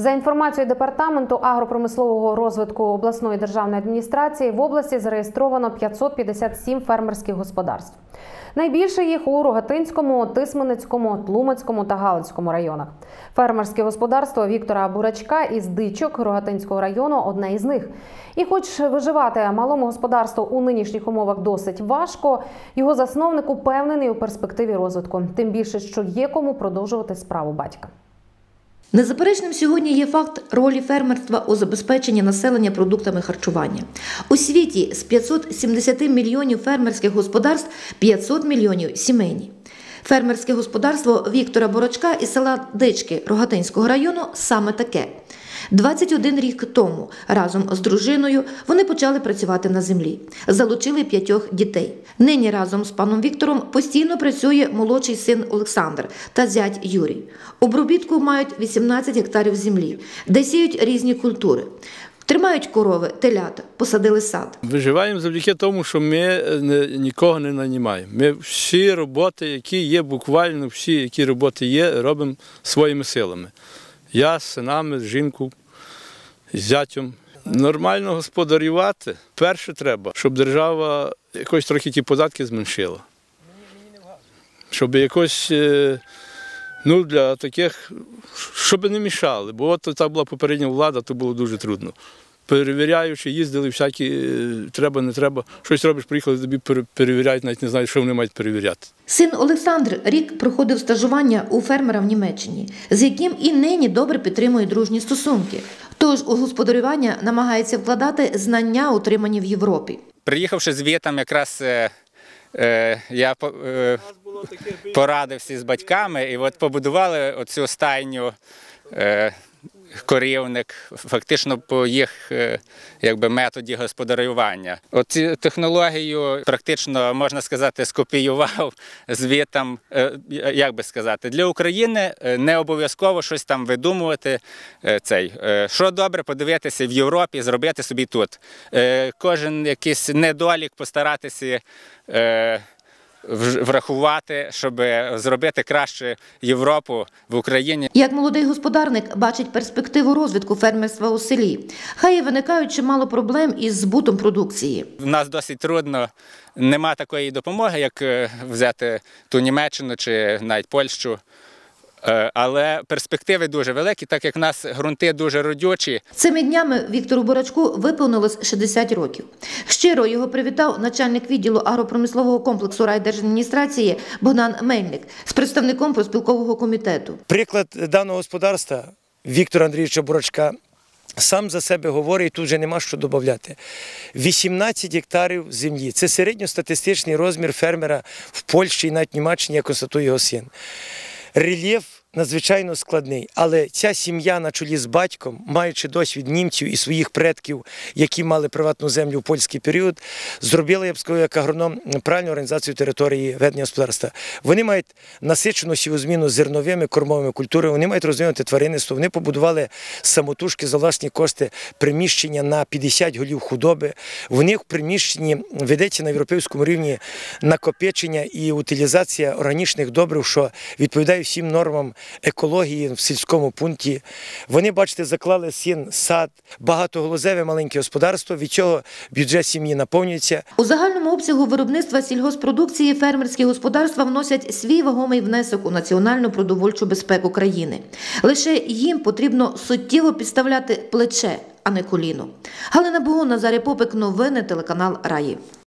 За інформацією департаменту агропромислового розвитку обласної державної адміністрації в області зареєстровано 557 фермерських господарств. Найбільше їх у Рогатинському, Тисменицькому, Тлумацькому та Галицькому районах. Фермерське господарство Віктора Бурачка із Дичок Рогатинського району одне із них. І, хоч виживати малому господарству у нинішніх умовах досить важко, його засновник упевнений у перспективі розвитку, тим більше, що є кому продовжувати справу батька. Незаперечним сьогодні є факт ролі фермерства у забезпеченні населення продуктами харчування. У світі з 570 мільйонів фермерських господарств 500 мільйонів сімейні. Фермерське господарство Віктора Борочка із села Дички Рогатинського району саме таке. 21 рік тому разом з дружиною вони почали працювати на землі, залучили п'ятьох дітей. Нині разом з паном Віктором постійно працює молодший син Олександр та зять Юрій. Обробітку мають 18 гектарів землі, де сіють різні культури. Тримають корови, телята, посадили сад. Виживаємо завдяки тому, що ми е, нікого не нанімаємо. Ми всі роботи, які є, буквально всі, які роботи є, робимо своїми силами. Я з синами, з жінкою, з зятем. Нормально господарювати перше треба, щоб держава якось трохи ті податки зменшила. Щоб якось е, ну, для таких, щоб не мішали. Бо от так була попередня влада, то було дуже трудно. Перевіряючи, їздили всякі, е, треба, не треба. Щось робиш, приїхали, тобі пере- перевіряють, навіть не знають, що вони мають перевіряти. Син Олександр рік проходив стажування у фермера в Німеччині, з яким і нині добре підтримує дружні стосунки. Тож у господарювання намагається вкладати знання, отримані в Європі. Приїхавши з звітом, якраз е, е, я по- е, порадився з батьками, і от побудували оцю стайню е, корівник, фактично по їх е, якби, методі господарювання. Оцю технологію практично можна сказати скопіював звітом, е, як би сказати, для України е, не обов'язково щось там видумувати. Цей що добре подивитися в Європі, зробити собі тут. Кожен якийсь недолік постаратися. Врахувати, щоб зробити краще Європу в Україні. Як молодий господарник бачить перспективу розвитку фермерства у селі, хай і виникають чимало проблем із збутом продукції. В нас досить трудно, нема такої допомоги, як е, взяти ту Німеччину чи навіть Польщу. Е, Але перспективи дуже великі, так як в нас ґрунти дуже родючі. Цими днями Віктору Борачку виповнилось 60 років. Щиро його привітав начальник відділу агропромислового комплексу райдержадміністрації Богдан Мельник з представником проспілкового комітету. Приклад даного господарства Віктора Андрійовича Бурачка сам за себе говорить, тут вже нема що додати. 18 гектарів землі. Це середньостатистичний розмір фермера в Польщі і навіть Німеччині, як констатує його син. Рельєф надзвичайно складний, але ця сім'я на чолі з батьком, маючи досвід німців і своїх предків, які мали приватну землю в польський період, зробила, я б сказав, як агроном правильну організацію території ведення господарства. Вони мають насичену сівозміну зерновими кормовими культурами, вони мають розвинути тваринництво, вони побудували самотужки за власні кошти приміщення на 50 голів худоби. В них в приміщенні ведеться на європейському рівні накопичення і утилізація органічних добрив, що відповідає всім нормам екології в сільському пункті. Вони, бачите, заклали сін, сад, багатоголозеве маленьке господарство. Від цього бюджет сім'ї наповнюється. У загальному обсягу виробництва сільгоспродукції фермерські господарства вносять свій вагомий внесок у національну продовольчу безпеку країни. Лише їм потрібно суттєво підставляти плече, а не коліно. Галина Богун, Назарій Попик, новини, телеканал Раї.